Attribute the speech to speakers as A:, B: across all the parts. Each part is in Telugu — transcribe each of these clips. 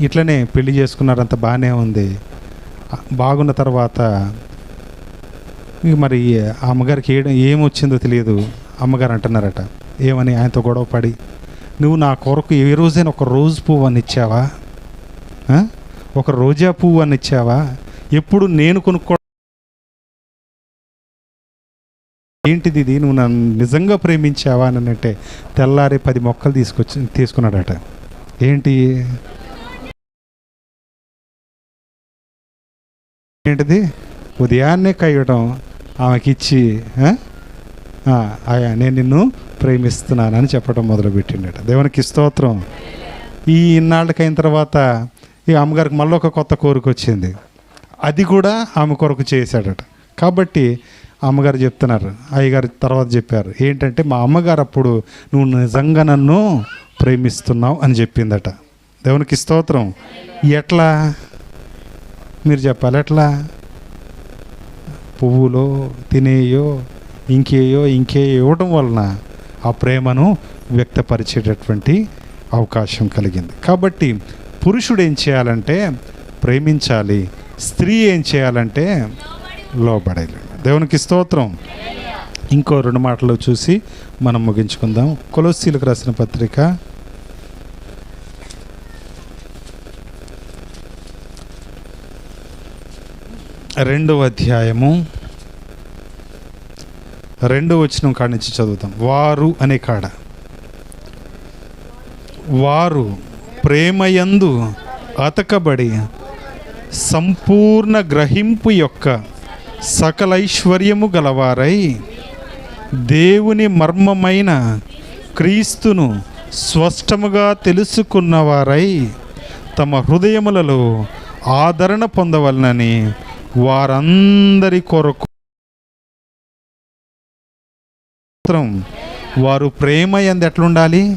A: ఇట్లనే పెళ్ళి చేసుకున్నారంత బాగానే ఉంది. బాగున్న తర్వాత మరి అమ్మగారికి ఏ ఏమొచ్చిందో తెలియదు. అమ్మగారు అంటున్నారట ఏమని ఆయనతో గొడవ పడి నువ్వు నా కొరకు ఏ రోజైనా ఒక రోజు పువ్వు అని ఇచ్చావా? ఒక రోజా పువ్వు అని ఇచ్చావా? ఎప్పుడు నేను కొనుక్కో ఏంటిది ఇది? నువ్వు నన్ను నిజంగా ప్రేమించావా? అని అంటే తెల్లారి పది మొక్కలు తీసుకొచ్చి తీసుకున్నాడట. ఏంటి? ఏంటిది? ఉదయాన్నే కయ్యటం ఆమెకిచ్చి ఆయా నేను నిన్ను ప్రేమిస్తున్నానని చెప్పడం మొదలుపెట్టిండట. దేవునికి స్తోత్రం. ఈ ఇన్నాళ్ళకి అయిన తర్వాత ఈ అమ్మగారికి మళ్ళీ ఒక కొత్త కోరిక వచ్చింది అది కూడా ఆమె కొరకు చేశాడట. కాబట్టి అమ్మగారు చెప్తున్నారు అయ్యగారు తర్వాత చెప్పారు. ఏంటంటే మా అమ్మగారు అప్పుడు నువ్వు నిజంగా నన్ను ప్రేమిస్తున్నావు అని చెప్పిందట. దేవునికి స్తోత్రం. ఎట్లా? మీరు చెప్పాలి ఎట్లా? పువ్వులో తినేయో ఇంకేయో ఇంకే ఇవ్వడం వలన ఆ ప్రేమను వ్యక్తపరిచేటటువంటి అవకాశం కలిగింది. కాబట్టి పురుషుడు ఏం చేయాలంటే ప్రేమించాలి స్త్రీ ఏం చేయాలంటే లోబడాలి దేవునికి స్తోత్రం. ఇంకో రెండు మాటలు చూసి మనం ముగించుకుందాం. కొలొస్సీలకు రాసిన పత్రిక. రెండవ అధ్యాయము. రెండవ వచనం కాడ నుంచి చదువుతాం. వారు అనే కాడ. వారు ప్రేమయందు అతకబడి సంపూర్ణ గ్రహింపు యొక్క సకలైశ్వర్యము గలవారై దేవుని మర్మమైన క్రీస్తును స్పష్టముగా తెలుసుకున్నవారై తమ హృదయములలో ఆదరణ పొందవలనని వారందరి కొరకు మాత్రం వారు ప్రేమ ఎందు ఎట్లుండాలి?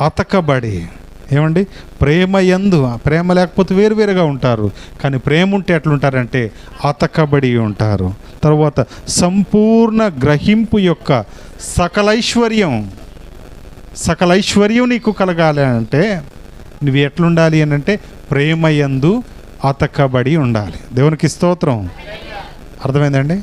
A: అతకబడి. ఏమండి? ప్రేమ ఎందు. ప్రేమ లేకపోతే వేరువేరుగా ఉంటారు. కానీ ప్రేమ ఉంటే ఎట్లుంటారంటే అతకబడి ఉంటారు. తర్వాత సంపూర్ణ గ్రహింపు యొక్క సకలైశ్వర్యం. సకలైశ్వర్యం నీకు కలగాలి అంటే నువ్వు ఎట్లుండాలి అని అంటే ప్రేమ యందు అతకబడి ఉండాలి. దేవునికి స్తోత్రం. అర్థమైందండి?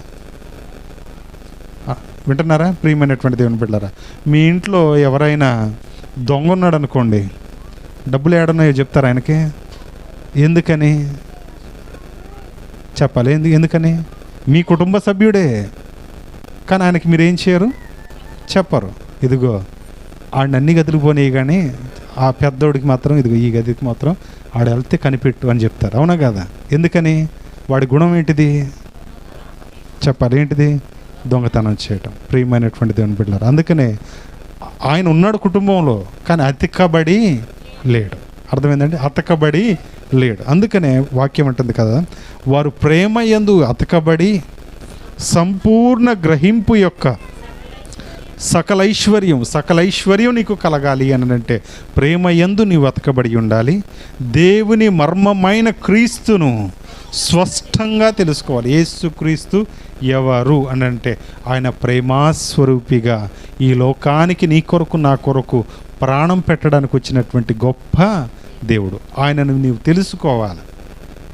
A: వింటున్నారా? ప్రియమైనటువంటి దేవుని బిడ్డారా మీ ఇంట్లో ఎవరైనా దొంగ ఉన్నాడు అనుకోండి డబ్బులు ఏడన్నాయో చెప్తారా ఆయనకి? ఎందుకని? చెప్పాలి. ఎందుకని? మీ కుటుంబ సభ్యుడే. కానీ ఆయనకి మీరు ఏం చేయరు? చెప్పరు. ఇదిగో ఆడన్ని అన్ని గదులు పోనీయి కానీ ఆ పెద్దోడికి మాత్రం ఇదిగో ఈ గదికి మాత్రం ఆడ వెళ్తే కనిపెట్టు అని చెప్తారు. అవునా కదా? ఎందుకని? వాడి గుణం ఏంటిది? చెప్పాలి. ఏంటిది? దొంగతనం చేయటం. ప్రియమైనటువంటి దేవుని బిడ్డలారు అందుకనే ఆయన ఉన్నాడు కుటుంబంలో కానీ అతిక్కబడి లేడు. అర్థమైందండి? అతకబడి లేడు. అందుకనే వాక్యం అంటుంది కదా వారు ప్రేమ యందు అతకబడి సంపూర్ణ గ్రహింపు యొక్క సకలైశ్వర్యం సకలైశ్వర్యం నీకు కలగాలి అని అంటే ప్రేమ యందు నీవు అతకబడి ఉండాలి. దేవుని మర్మమైన క్రీస్తును స్పష్టంగా తెలుసుకోవాలి. యేసు క్రీస్తు ఎవరు అని అంటే ఆయన ప్రేమాస్వరూపిగా ఈ లోకానికి నీ కొరకు నా కొరకు ప్రాణం పెట్టడానికి వచ్చినటువంటి గొప్ప దేవుడు. ఆయనను నీవు తెలుసుకోవాలి.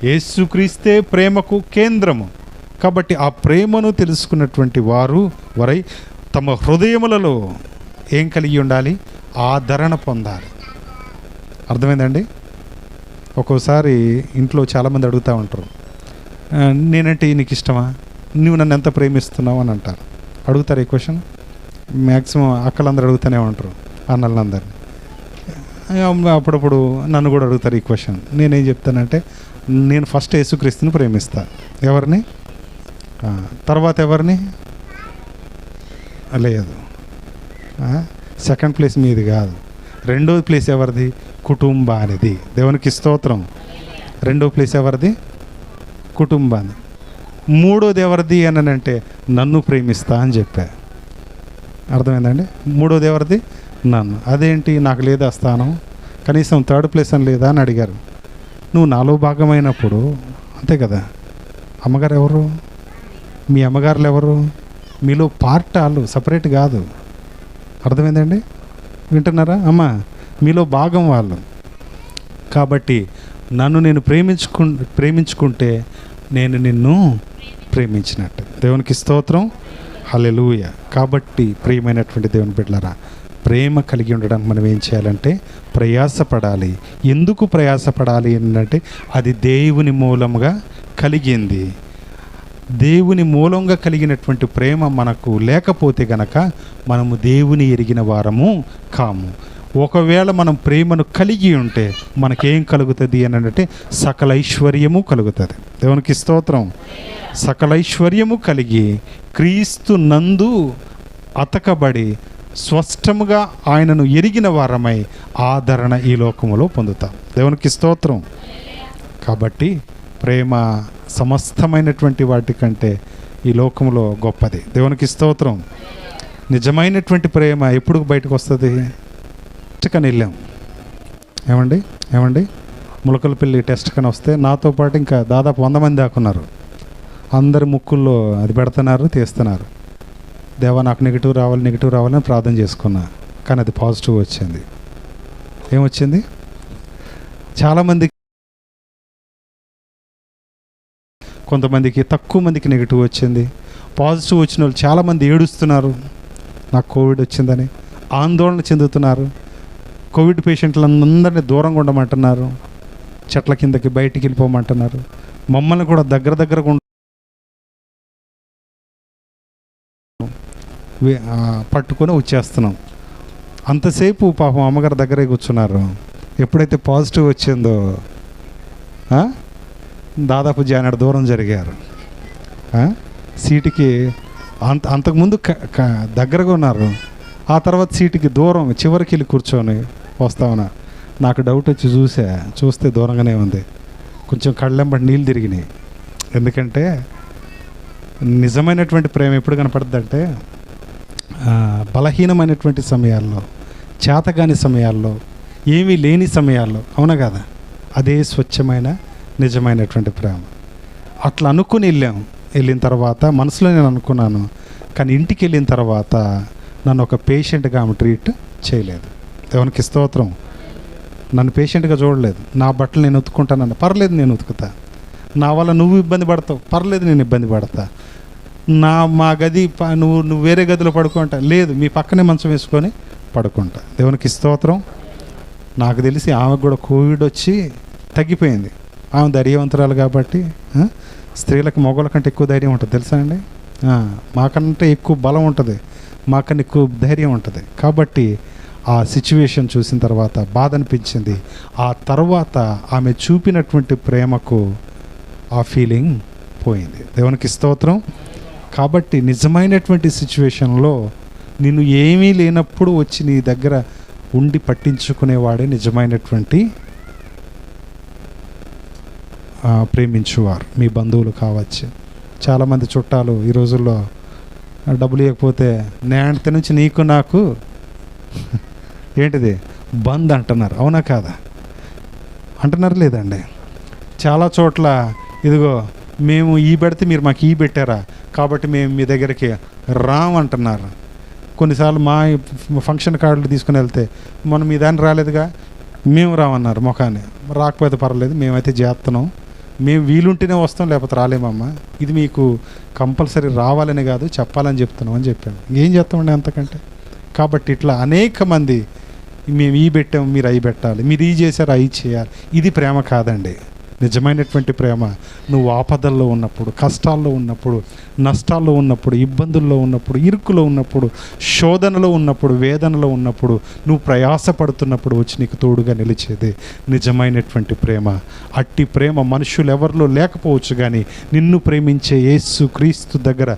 A: యేసుక్రీస్తే ప్రేమకు కేంద్రము. కాబట్టి ఆ ప్రేమను తెలుసుకున్నటువంటి వారు వరై తమ హృదయములలో ఏం కలిగి ఉండాలి? ఆదరణ పొందాలి. అర్థమైందండి? ఒక్కోసారి ఇంట్లో చాలామంది అడుగుతూ ఉంటారు. నేనంటే నీకు ఇష్టమా? నువ్వు నన్ను ఎంత ప్రేమిస్తున్నావు? అని అంటారు. అడుగుతారు ఈ క్వశ్చన్? మ్యాక్సిమం అక్కలందరూ అడుగుతూనే ఉంటారు. అన్నలందరినీ. అప్పుడప్పుడు నన్ను కూడా అడుగుతారు ఈ క్వశ్చన్ నేనేం చెప్తానంటే నేను ఫస్ట్ యేసుక్రీస్తుని ప్రేమిస్తా. ఎవరిని? తర్వాత ఎవరిని? లేదు. సెకండ్ ప్లేస్ మీది కాదు. రెండో ప్లేస్ ఎవరిది? కుటుంబానిది దేవునికి స్తోత్రం. రెండో ప్లేస్ ఎవరిది? కుటుంబాన్ని మూడోది ఎవరిది అని అంటే నన్ను ప్రేమిస్తా అని చెప్పా. అర్థమైందండి మూడోది ఎవరిది? నన్ను అదేంటి? నాకు లేదా స్థానం? కనీసం థర్డ్ ప్లేస్ అని లేదా అని అడిగారు. నువ్వు నాలో భాగమైనప్పుడు అంతే కదా. అమ్మగారు ఎవరు? మీ అమ్మగారులు ఎవరు? మీలో పార్ట్ వాళ్ళు సపరేట్ కాదు. అర్థమైందండి? వింటున్నారా? అమ్మ మీలో భాగం వాళ్ళు. కాబట్టి నన్ను నేను ప్రేమించుకు ప్రేమించుకుంటే నేను నిన్ను ప్రేమించినట్టు. దేవునికి స్తోత్రం. హలెలూయ కాబట్టి ప్రియమైనటువంటి దేవుని బిడ్డలరా ప్రేమ కలిగి ఉండడానికి మనం ఏం చేయాలంటే ప్రయాసపడాలి. ఎందుకు ప్రయాసపడాలి ఏంటంటే అది దేవుని మూలంగా కలిగింది. దేవుని మూలంగా కలిగినటువంటి ప్రేమ మనకు లేకపోతే గనక మనము దేవుని ఎరిగిన వారము కాము. ఒకవేళ మనం ప్రేమను కలిగి ఉంటే మనకేం కలుగుతుంది అని అంటే సకల ఐశ్వర్యము కలుగుతుంది. దేవునికి స్తోత్రం. సకల ఐశ్వర్యము కలిగి క్రీస్తు నందు అతకబడి స్పష్టముగా ఆయనను ఎరిగిన వారమై ఆదరణ ఈ లోకములో పొందుతాం. దేవునికి స్తోత్రం. కాబట్టి ప్రేమ సమస్తమైనటువంటి వాటి కంటే ఈ లోకంలో గొప్పది. దేవునికి స్తోత్రం. నిజమైనటువంటి ప్రేమ ఎప్పుడు బయటకు వస్తుంది? టెస్ట్కని వెళ్ళాం. ఏమండి? ఏమండి? ములకలపల్లి టెస్ట్ కని వస్తే నాతో పాటు ఇంకా దాదాపు వంద మంది దాకున్నారు అందరి ముక్కుల్లో అది పెడుతున్నారు తీస్తున్నారు. దేవా నాకు నెగిటివ్ రావాలి నెగిటివ్ రావాలని ప్రార్థన చేసుకున్నా. కానీ అది పాజిటివ్ వచ్చింది. ఏమొచ్చింది? చాలామందికి కొంతమందికి తక్కువ మందికి నెగిటివ్ వచ్చింది. పాజిటివ్ వచ్చిన వాళ్ళు చాలామంది ఏడుస్తున్నారు. నాకు కోవిడ్ వచ్చిందని ఆందోళన చెందుతున్నారు. కోవిడ్ పేషెంట్లందరినీ దూరంగా ఉండమంటున్నారు. చెట్ల కిందకి బయటికి వెళ్ళిపోమంటున్నారు. మమ్మల్ని కూడా దగ్గర దగ్గరగా పట్టుకొని వచ్చేస్తున్నాం. అంతసేపు పాపం అమ్మగారి దగ్గరే కూర్చున్నారు. ఎప్పుడైతే పాజిటివ్ వచ్చిందో దాదాపు జానెడు దూరం జరిగారు. సీటుకి అంత అంతకుముందు క- క- దగ్గరగా ఉన్నారు. ఆ తర్వాత సీటుకి దూరం చివరికి వెళ్ళి కూర్చొని వస్తామన్నా నాకు డౌట్ వచ్చి చూసా. చూస్తే దూరంగానే ఉంది. కొంచెం కళ్ళెంబడి నీళ్ళు తిరిగినాయి. ఎందుకంటే నిజమైనటువంటి ప్రేమ ఎప్పుడు కనపడుతుందంటే బలహీనమైనటువంటి సమయాల్లో చేతగాని సమయాల్లో ఏమీ లేని సమయాల్లో అవునా కదా? అదే స్వచ్ఛమైన నిజమైనటువంటి ప్రేమ. అట్లా అనుకుని వెళ్ళాం. వెళ్ళిన తర్వాత మనసులో నేను అనుకున్నాను కానీ ఇంటికి వెళ్ళిన తర్వాత నన్ను ఒక పేషెంట్గా ఆమె ట్రీట్ చేయలేదు. ఎవరికి స్తోత్రం. నన్ను పేషెంట్గా చూడలేదు. నా బట్టలు నేను ఉతుకుంటానన్న పర్లేదు నేను ఉతుకుతా. నా వల్ల నువ్వు ఇబ్బంది పడతావు పర్లేదు నేను ఇబ్బంది పడతా. నా మా గది ప- నువ్వు నువ్వు వేరే గదిలో పడుకుంటా. లేదు మీ పక్కనే మంచం వేసుకొని పడుకుంటా. దేవునికి స్తోత్రం. నాకు తెలిసి ఆమెకు కూడా కోవిడ్ వచ్చి తగ్గిపోయింది. ఆమె ధైర్యవంతురాలు కాబట్టి స్త్రీలకు మొగల కంటే ఎక్కువ ధైర్యం ఉంటుంది. తెలుసా అండి? మాకంటే ఎక్కువ బలం ఉంటుంది. మాకన్నా ఎక్కువ ధైర్యం ఉంటుంది. కాబట్టి ఆ సిచ్యువేషన్ చూసిన తర్వాత బాధ అనిపించింది ఆ తర్వాత ఆమె చూపినటువంటి ప్రేమకు ఆ ఫీలింగ్ పోయింది. దేవునికి స్తోత్రం. కాబట్టి నిజమైనటువంటి సిచ్యువేషన్లో నిన్ను ఏమీ లేనప్పుడు వచ్చి నీ దగ్గర ఉండి పట్టించుకునేవాడే నిజమైనటువంటి ప్రేమించువారు మీ బంధువులు కావచ్చు. చాలామంది చుట్టాలు ఈ రోజుల్లో డబ్బులు ఇవ్వకపోతే నేనంత నుంచి నీకు నాకు ఏంటిది? బంద్ అంటున్నారు. అవునా కాదా? అంటున్నారు లేదండి. చాలా చోట్ల ఇదిగో మేము ఈ పెడితే మీరు మాకు ఈ పెట్టారా? కాబట్టి మేము మీ దగ్గరికి రామంటున్నారు కొన్నిసార్లు మా ఫంక్షన్ కార్డులు తీసుకుని వెళ్తే మనం మీ దాన్ని రాలేదుగా? మేము రామన్నారు ముఖాన్ని. రాకపోతే పర్లేదు మేమైతే చేస్తున్నాం మేము వీలుంటేనే వస్తాం లేకపోతే రాలేమమ్మా. ఇది మీకు కంపల్సరీ రావాలని కాదు చెప్పాలని చెప్తున్నాం అని చెప్పాను ఏం చేస్తామండి అంతకంటే? కాబట్టి ఇట్లా అనేక మంది మేము ఈ పెట్టాము మీరు అవి పెట్టాలి. మీరు ఈ చేశారు అవి చేయాలి. ఇది ప్రేమ కాదండి. నిజమైనటువంటి ప్రేమ. నువ్వు ఆపదల్లో ఉన్నప్పుడు కష్టాల్లో ఉన్నప్పుడు నష్టాల్లో ఉన్నప్పుడు ఇబ్బందుల్లో ఉన్నప్పుడు ఇరుకులో ఉన్నప్పుడు శోధనలో ఉన్నప్పుడు వేదనలో ఉన్నప్పుడు నువ్వు ప్రయాసపడుతున్నప్పుడు వచ్చి నీకు తోడుగా నిలిచేది. నిజమైనటువంటి ప్రేమ. అట్టి ప్రేమ మనుషులు ఎవరిలో లేకపోవచ్చు కానీ నిన్ను ప్రేమించే యేసు క్రీస్తు దగ్గర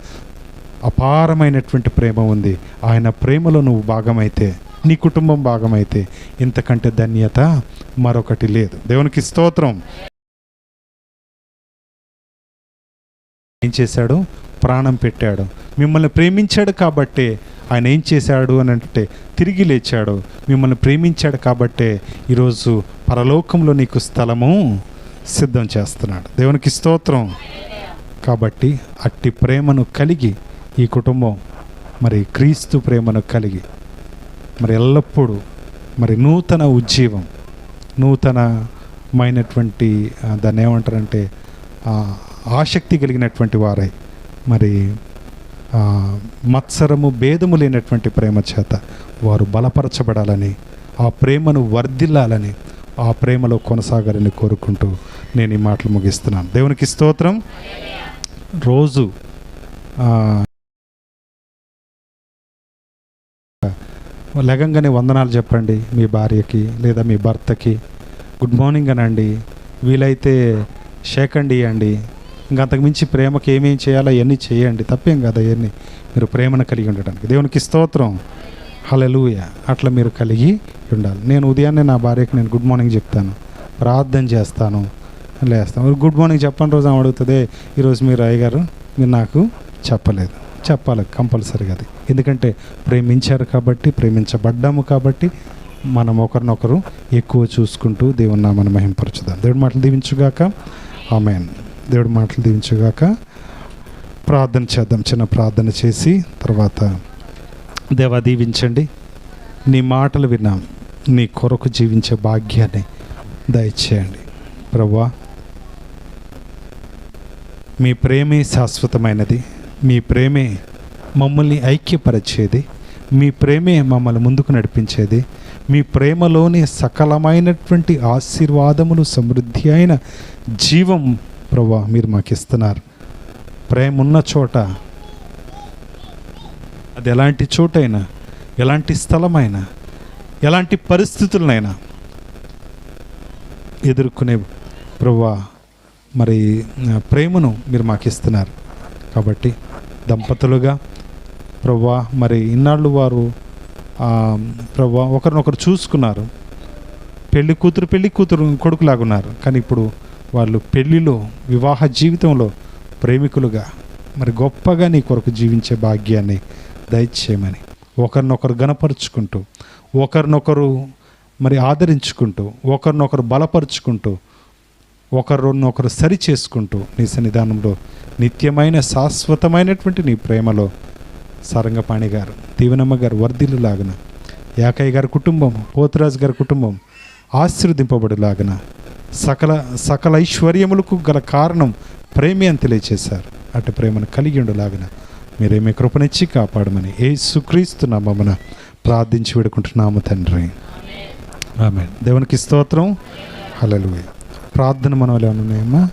A: అపారమైనటువంటి ప్రేమ ఉంది. ఆయన ప్రేమలో నువ్వు భాగమైతే నీ కుటుంబం భాగమైతే ఇంతకంటే ధన్యత మరొకటి లేదు. దేవునికి స్తోత్రం. ఏం చేశాడు? ప్రాణం పెట్టాడు. మిమ్మల్ని ప్రేమించాడు కాబట్టే ఆయన ఏం చేశాడు అని అంటే తిరిగి లేచాడు. మిమ్మల్ని ప్రేమించాడు కాబట్టే ఈరోజు పరలోకంలో నీకు స్థలము సిద్ధం చేస్తున్నాడు. దేవునికి స్తోత్రం. కాబట్టి అట్టి ప్రేమను కలిగి ఈ కుటుంబం మరి క్రీస్తు ప్రేమను కలిగి మరి ఎల్లప్పుడూ మరి నూతన ఉజ్జీవం నూతనమైనటువంటి దాన్ని ఏమంటారంటే ఆసక్తి కలిగినటువంటి వారై. మరి మత్సరము భేదము లేనటువంటి ప్రేమ చేత వారు బలపరచబడాలని ఆ ప్రేమను వర్ధిల్లాలని ఆ ప్రేమలో కొనసాగాలని కోరుకుంటూ నేను ఈ మాటలు ముగిస్తున్నాను. దేవునికి స్తోత్రం. రోజు లెగంగానే వందనాలు చెప్పండి మీ భార్యకి లేదా మీ భర్తకి. గుడ్ మార్నింగ్ అనండి. వీలైతే షేక్ అండి. ఇవ్వండి ఇంకా అంతకుమించి ప్రేమకి ఏమేం చేయాలో అవన్నీ చేయండి. తప్పేం కదా అవన్నీ. మీరు ప్రేమను కలిగి ఉండడానికి దేవునికి స్తోత్రం. హలలుయ అట్లా మీరు కలిగి ఉండాలి. నేను ఉదయాన్నే నా భార్యకి నేను గుడ్ మార్నింగ్ చెప్తాను. ప్రార్థన చేస్తాను. లేస్తాను. గుడ్ మార్నింగ్ చెప్పని రోజు ఆమె అడుగుతుంది ఈరోజు మీరు అయ్యగారు మీరు నాకు చెప్పలేదు. చెప్పాలి కంపల్సరీగా అది. ఎందుకంటే ప్రేమించారు కాబట్టి ప్రేమించబడ్డాము కాబట్టి మనం ఒకరినొకరు ఎక్కువ చూసుకుంటూ దేవుని నామను మహింపరచుదాం. దేవుడి మాటలు దీవించుగాక. ఆమెన్. దేవుడు మాటలు దీవించుగాక ప్రార్థన చేద్దాం. చిన్న ప్రార్థన చేసి తర్వాత దేవ దీవించండి. నీ మాటలు విన్నాం. నీ కొరకు జీవించే భాగ్యాన్ని దయచేయండి. ప్రభా మీ ప్రేమే శాశ్వతమైనది. మీ ప్రేమే మమ్మల్ని ఐక్యపరిచేది. మీ ప్రేమే మమ్మల్ని ముందుకు నడిపించేది. మీ ప్రేమలోని సకలమైనటువంటి ఆశీర్వాదములు సమృద్ధి అయిన జీవం ప్రభా మీరు మాకు ఇస్తున్నారు ప్రేమ ఉన్న చోట అది ఎలాంటి చోటైనా ఎలాంటి స్థలమైనా ఎలాంటి పరిస్థితులనైనా ఎదుర్కొనే ప్రభా మరి ప్రేమను మీరు మాకు ఇస్తున్నారు కాబట్టి దంపతులుగా ప్రభా మరి ఇన్నాళ్ళు వారు ప్రభా ఒకరినొకరు చూసుకున్నారు. పెళ్ళి కూతురు పెళ్ళి కూతురు కొడుకులాగున్నారు. కానీ ఇప్పుడు వాళ్ళు పెళ్ళిలో వివాహ జీవితంలో ప్రేమికులుగా మరి గొప్పగా నీ కొరకు జీవించే భాగ్యాన్ని దయచేయమని ఒకరినొకరు గనపరుచుకుంటూ ఒకరినొకరు మరి ఆదరించుకుంటూ ఒకరినొకరు బలపరుచుకుంటూ ఒకరినొకరు సరి చేసుకుంటూ నీ సన్నిధానంలో నిత్యమైన శాశ్వతమైనటువంటి నీ ప్రేమలో సారంగపాణి గారు దీవెనమ్మ గారు వర్ధిల్లులాగన యాకయ్య గారి కుటుంబం పోతురాజు గారి కుటుంబం ఆశీర్వదింపబడులాగన సకల సకల ఐశ్వర్యములకు గల కారణం ప్రేమే అని తెలియచేశారు. అటు ప్రేమను కలిగి ఉండలాగన మీరేమే కృపనిచ్చి కాపాడమని ఏ సుక్రీస్తు నామమున ప్రార్థించి వేడుకుంటున్నాము తండ్రి. ఆమె దేవునికి స్తోత్రం. హల్లెలూయా. ప్రార్థన మనం ఏమైనా ఉన్నాయమ్మా?